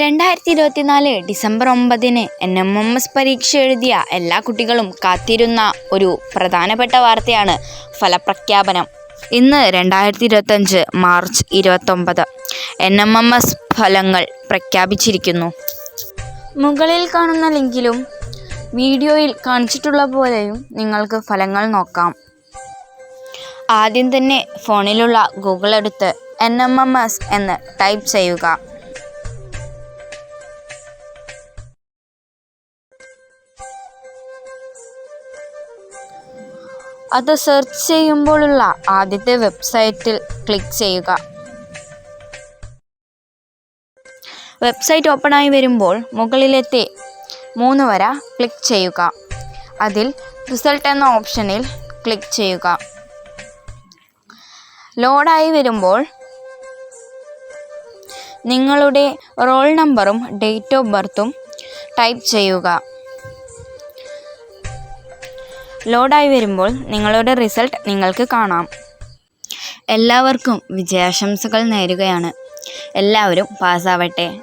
രണ്ടായിരത്തി ഇരുപത്തിനാല് ഡിസംബർ ഒമ്പതിന് എൻ എം എം എസ് പരീക്ഷ എഴുതിയ എല്ലാ കുട്ടികളും കാത്തിരുന്ന ഒരു പ്രധാനപ്പെട്ട വാർത്തയാണ് ഫലപ്രഖ്യാപനം. ഇന്ന് രണ്ടായിരത്തി ഇരുപത്തഞ്ച് മാർച്ച് ഇരുപത്തൊമ്പത് എൻ എം എം എസ് ഫലങ്ങൾ പ്രഖ്യാപിച്ചിരിക്കുന്നു. മുകളിൽ കാണുന്ന ലിങ്കിലും വീഡിയോയിൽ കാണിച്ചിട്ടുള്ള പോലെയും നിങ്ങൾക്ക് ഫലങ്ങൾ നോക്കാം. ആദ്യം തന്നെ ഫോണിലുള്ള ഗൂഗിൾ എടുത്ത് എൻ എം എം എസ് എന്ന് ടൈപ്പ് ചെയ്യുക. അത് സെർച്ച് ചെയ്യുമ്പോഴുള്ള ആദ്യത്തെ വെബ്സൈറ്റിൽ ക്ലിക്ക് ചെയ്യുക. വെബ്സൈറ്റ് ഓപ്പൺ ആയി വരുമ്പോൾ മുകളിലെത്തി മൂന്ന് വര ക്ലിക്ക് ചെയ്യുക. അതിൽ റിസൾട്ട് എന്ന ഓപ്ഷനിൽ ക്ലിക്ക് ചെയ്യുക. ലോഡായി വരുമ്പോൾ നിങ്ങളുടെ റോൾ നമ്പറും ഡേറ്റ് ഓഫ് ബർത്തും ടൈപ്പ് ചെയ്യുക. ലോഡായി വരുമ്പോൾ നിങ്ങളുടെ റിസൾട്ട് നിങ്ങൾക്ക് കാണാം. എല്ലാവർക്കും വിജയാശംസകൾ നേരുകയാണ്. എല്ലാവരും പാസ്സാവട്ടെ.